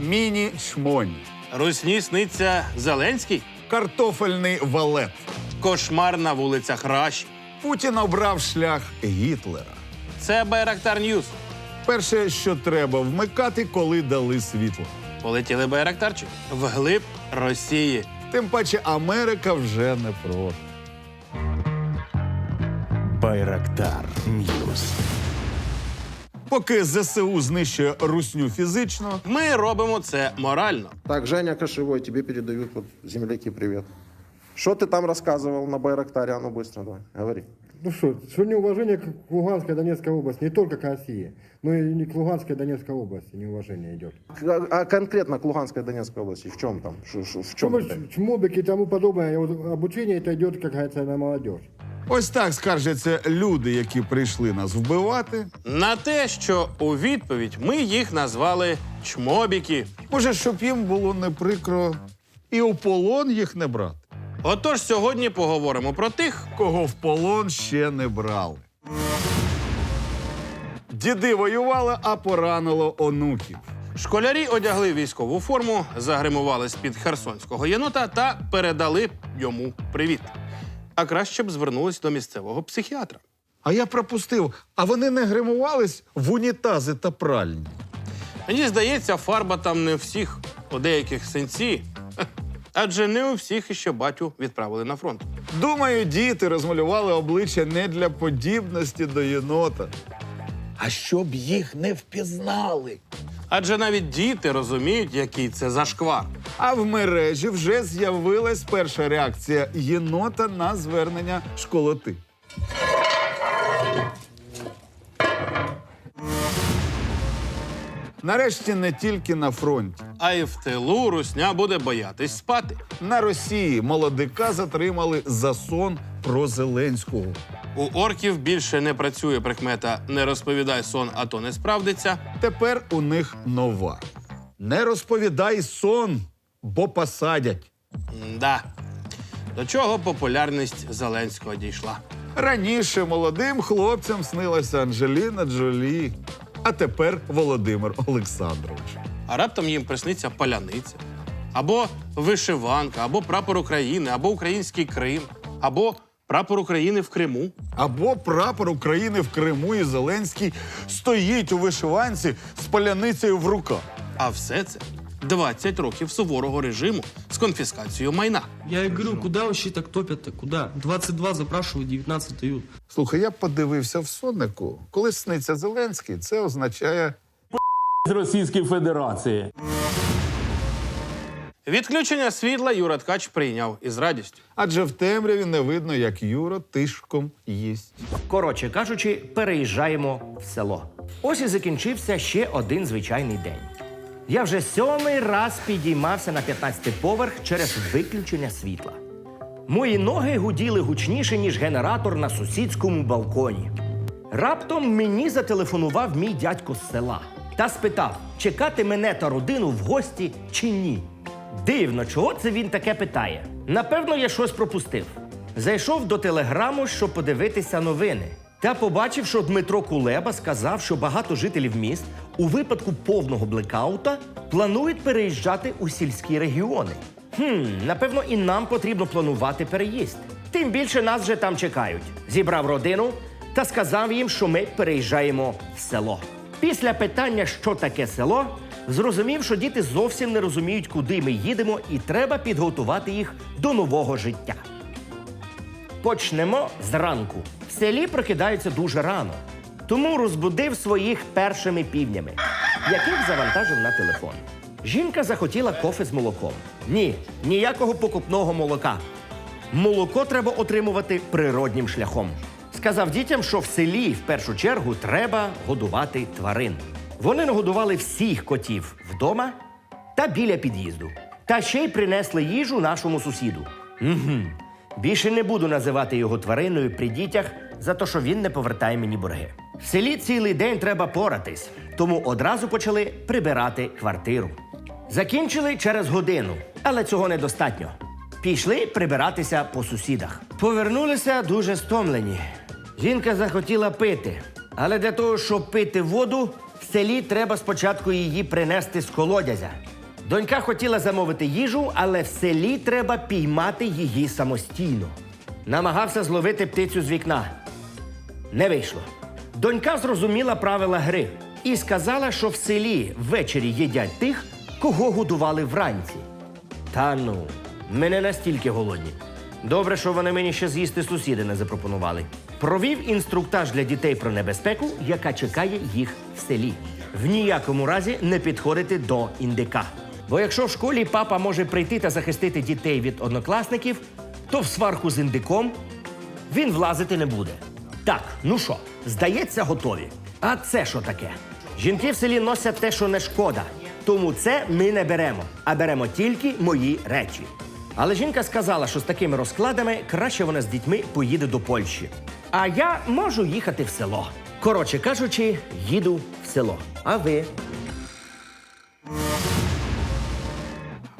міні-чмоні, Русні сниться Зеленський. картофельний валет. Кошмар на вулицях Раші. Путін обрав шлях Гітлера. Це Байрактар Ньюс. Перше, що треба вмикати, коли дали світло. Полетіли Байрактарчик вглиб Росії. Тим паче Америка вже не проти. Байрактар Ньюс. Поки ЗСУ знищує русню фізично, Ми робимо це морально. Так, Женя Кошевой, тебе передают вот земляки привет. Что ты там рассказывал на Байрактаре? А ну быстро давай, говори. Ну что, что неуважение к Луганской и Донецкой области, не только к России, но и не к Луганской и Донецкой области неуважение идет. А, а конкретно к Луганской и Донецкой области, в чем там? Ш- ш- в чем? Чмо- это? Чмобики и тому подобное, и вот обучение это идет, как говорится, на молодежь. ось так скаржаться люди, які прийшли нас вбивати. На те, що у відповідь ми їх назвали чмобіки. Може, щоб їм було не прикро і у полон їх не брати. Отож, сьогодні поговоримо про тих, Кого в полон ще не брали. Діди воювали, а поранило онуків. Школярі одягли військову форму, загримували з-під херсонського єнота та передали йому привіт. А краще б звернулись до місцевого психіатра. А я пропустив, а вони не гримувались в унітази та пральні. Мені здається, фарба там не у всіх, у деяких синці. Адже не у всіх іще батю відправили на фронт. Думаю, діти розмалювали обличчя не для подібності до єнота, а щоб їх не впізнали. Адже навіть діти розуміють, який це зашквар. А в мережі вже з'явилась перша реакція єнота на звернення школоти. Нарешті не тільки на фронті. А й в тилу русня буде боятись спати. На Росії молодика затримали за сон про Зеленського. У орків більше не працює прикмета не розповідай сон, а то не справдиться. Тепер у них нова. Не розповідай сон, бо посадять. Да. До чого популярність Зеленського дійшла. Раніше молодим хлопцям снилася Анджеліна Джолі, а тепер Володимир Олександрович. А раптом їм присниться паляниця, або вишиванка, або прапор України, або український Крим, або прапор України в Криму. Або прапор України в Криму і Зеленський стоїть у вишиванці з паляницею в руках. А все це 20 років суворого режиму з конфіскацією майна. Я и говорю, куда вообще так топят-то? Куда? 22 запрашивают, 19 дают. Слухай, я подивився в соннику. Коли сниться Зеленський, це означає з Російської Федерації. Відключення світла Юра Ткач прийняв із радістю. адже в темряві не видно, як Юра тишком їсть. Коротше кажучи, переїжджаємо в село. Ось і закінчився ще один звичайний день. Я вже сьомий раз підіймався на 15-й поверх через виключення світла. Мої ноги гуділи гучніше, ніж генератор на сусідському балконі. Раптом мені зателефонував мій дядько з села та спитав, чекати мене та родину в гості чи ні. Дивно, чого це він таке питає. Напевно, я щось пропустив. Зайшов до телеграму, щоб подивитися новини. Та побачив, що Дмитро Кулеба сказав, що багато жителів міст у випадку повного блекаута планують переїжджати у сільські регіони. Хм, напевно, і нам потрібно планувати переїзд. Тим більше нас вже там чекають. Зібрав родину та сказав їм, що ми переїжджаємо в село. Після питання, що таке село, зрозумів, що діти зовсім не розуміють, куди ми їдемо, і треба підготувати їх до нового життя. Почнемо зранку. В селі прокидаються дуже рано. Тому розбудив своїх першими півнями, яких завантажив на телефон. Жінка захотіла кофе з молоком. Ні, ніякого покупного молока. Молоко треба отримувати природнім шляхом. Сказав дітям, що в селі в першу чергу треба годувати тварин. Вони нагодували всіх котів вдома та біля під'їзду. Та ще й принесли їжу нашому сусіду. Угу. Більше не буду називати його твариною при дітях за те, що він не повертає мені борги. В селі цілий день треба поратись, тому одразу почали прибирати квартиру. Закінчили через годину, але цього недостатньо. Пішли прибиратися по сусідах. Повернулися дуже стомлені. Жінка захотіла пити, але для того, щоб пити воду, В селі треба спочатку її принести з колодязя. Донька хотіла замовити їжу, але в селі треба піймати її самостійно. Намагався зловити птицю з вікна. Не вийшло. Донька зрозуміла правила гри і сказала, що в селі ввечері їдять тих, кого годували вранці. Та ну, ми не настільки голодні. Добре, що вони мені ще з'їсти сусіди не запропонували. Провів інструктаж для дітей про небезпеку, яка чекає їх в селі. В ніякому разі не підходити до індика. Бо якщо в школі папа може прийти та захистити дітей від однокласників, то в сварку з індиком він влазити не буде. Так, ну що, здається, готові. А це що таке? Жінки в селі носять те, що не шкода. Тому це ми не беремо, а беремо тільки мої речі. Але жінка сказала, що з такими розкладами краще вона з дітьми поїде до Польщі. А я можу їхати в село. Коротше кажучи, їду в село. А ви?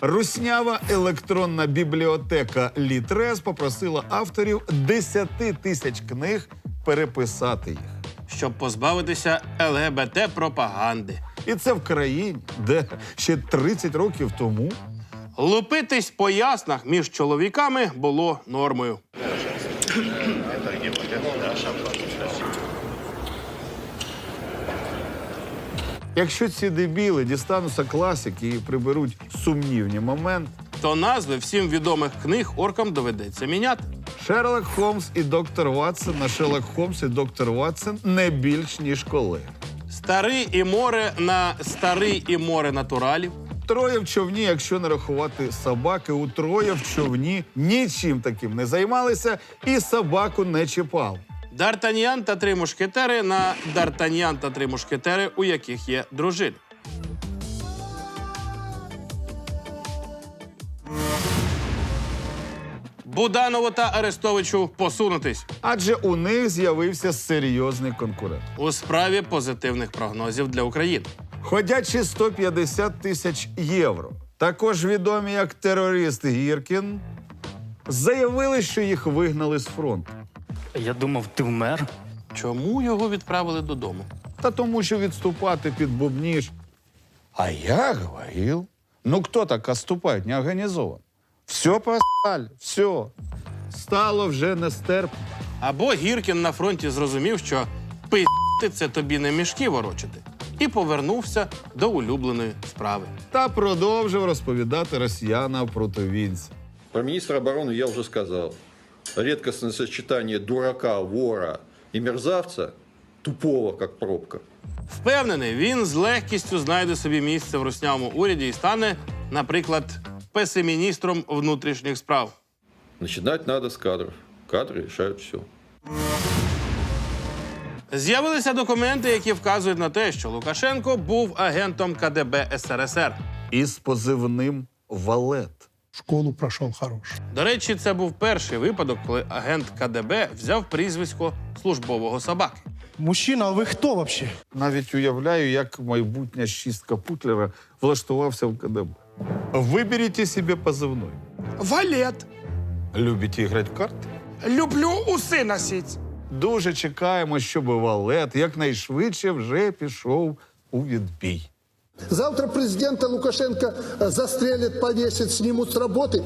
Руснява електронна бібліотека Літрес попросила авторів 10 тисяч книг переписати їх. щоб позбавитися ЛГБТ пропаганди. І це в країні, де ще 30 років тому Лупитись по яснах між чоловіками було нормою. Якщо ці дебіли дістануться класики і приберуть сумнівні моменти, То назви всім відомих книг оркам доведеться міняти. Шерлок Холмс і доктор Ватсон на Шерлок Холмс і доктор Ватсон не більш ніж колеги. Старий і море на старий і море натуралів. Троє в човні, якщо не рахувати собаки, у троє в човні нічим таким не займалися і собаку не чіпав. Д'Артаньян та три мушкетери на Д'Артаньян та три мушкетери, у яких є дружини. Буданову та Арестовичу посунутись Адже у них з'явився серйозний конкурент. у справі позитивних прогнозів для України. Ходячи 150 тисяч євро. Також відомі як терорист Гіркін, заявили, що їх вигнали з фронту. Я думав, ти вмер. Чому його відправили додому? Та тому, що відступати під бубніж. А я говорив. Ну кто так отступает, не организован? Все посаль, все. Стало вже нестерпно. Або Гіркін на фронті зрозумів, що пи***ти це тобі не мішки ворочити, і повернувся до улюбленої справи. Та продовжив розповідати росіянам про тувінця. Про министра обороны я уже сказал. Редкостное сочетание дурака, вора и мерзавца, тупого, как пробка. Впевнений, він з легкістю знайде собі місце в руснявому уряді і стане, наприклад, песиміністром внутрішніх справ. Начинать надо с кадров. Кадры решают все. З'явилися документи, які вказують на те, що Лукашенко був агентом КДБ СРСР. Із позивним Валет. Школу прошел хорош. До речі, це був перший випадок, коли агент КДБ взяв прізвисько службового собаки. Мужчина, а вы кто вообще? Навіть уявляю, як майбутня шістка Путлера влаштувався в КДБ. Виберіть собі позивной. Валет. Любите грати в карти? Люблю усы носить. Дуже чекаємо, щоб Валет якнайшвидше вже пішов у відбій. Завтра президента Лукашенко э, застрелят, повесят, снимут с работы.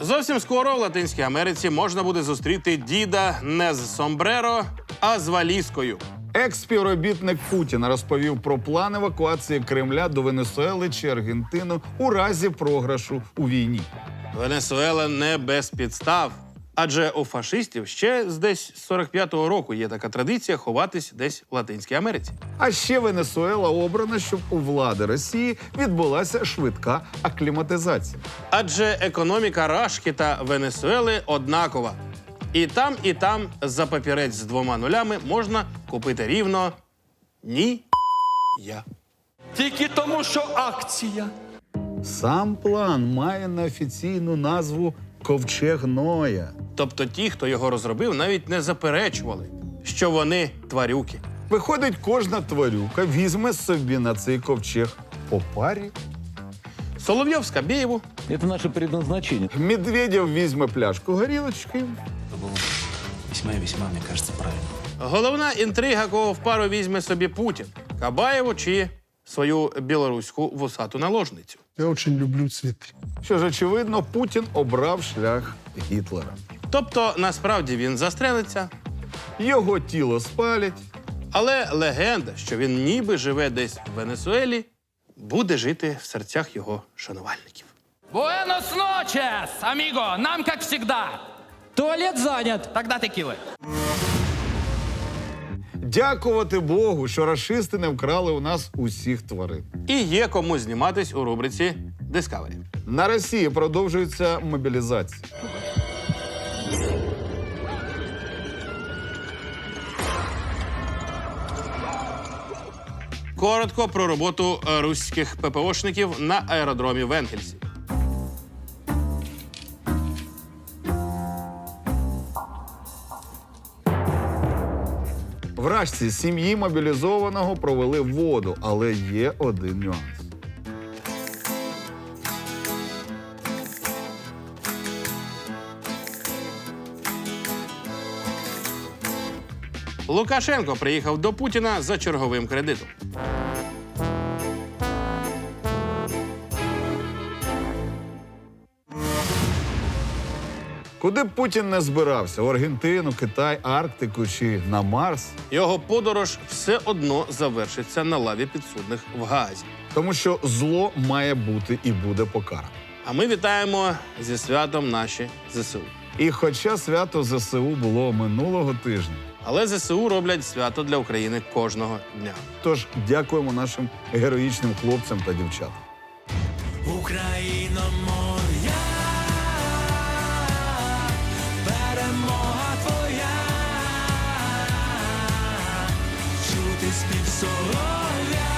Зовсім скоро в Латинській Америці можна буде зустріти діда не з сомбреро, а з валізкою. Екс-співробітник Путіна розповів про план евакуації Кремля до Венесуели чи Аргентини у разі програшу у війні. Венесуела не без підстав. Адже у фашистів ще з десь з 45-го року є така традиція ховатись десь в Латинській Америці. А ще Венесуела обрана, щоб у влади Росії відбулася швидка акліматизація. Адже економіка Рашки та Венесуели однакова. І там, і там за папірець з двома нулями можна купити рівно ні. Я. Тільки тому, що акція. Сам план має неофіційну назву Ковчег Ноя. Тобто ті, хто його розробив, навіть не заперечували, що вони тварюки. Виходить, кожна тварюка візьме собі на цей ковчег по парі. Соловйов з Кабєєву, Це наше предназначення. Медведєв візьме пляшку горілочки. Весьма и весьма, мне кажется, правильно. Головна інтрига, кого в пару візьме собі Путін Кабаєву чи свою білоруську вусату наложницю. Я очень люблю цветы. Що ж, очевидно, Путін обрав шлях Гітлера. Тобто, насправді він застрелиться, Його тіло спалять, але легенда, що він ніби живе десь в Венесуелі, буде жити в серцях його шанувальників. Буэнос ночес, амиго! Нам как всегда! Туалет занят. Тогда текилы. Дякувати Богу, що рашисти не вкрали у нас усіх тварин. І є кому зніматись у рубриці Discovery. На Росії продовжується мобілізація. Коротко про роботу е, руських ППОшників на аеродромі в Енгельсі. Вражці сім'ї мобілізованого провели воду, але є один нюанс. Лукашенко приїхав до Путіна за черговим кредитом. Куди б Путін не збирався в Аргентину, Китай, Арктику чи на Марс, Його подорож все одно завершиться на лаві підсудних в Гаазі. тому що зло має бути і буде покарано. А ми вітаємо зі святом наші ЗСУ. І хоча свято ЗСУ було минулого тижня, Але ЗСУ роблять свято для України кожного дня. тож дякуємо нашим героїчним хлопцям та дівчатам. Україна перемога твоя, чути спів солов'я,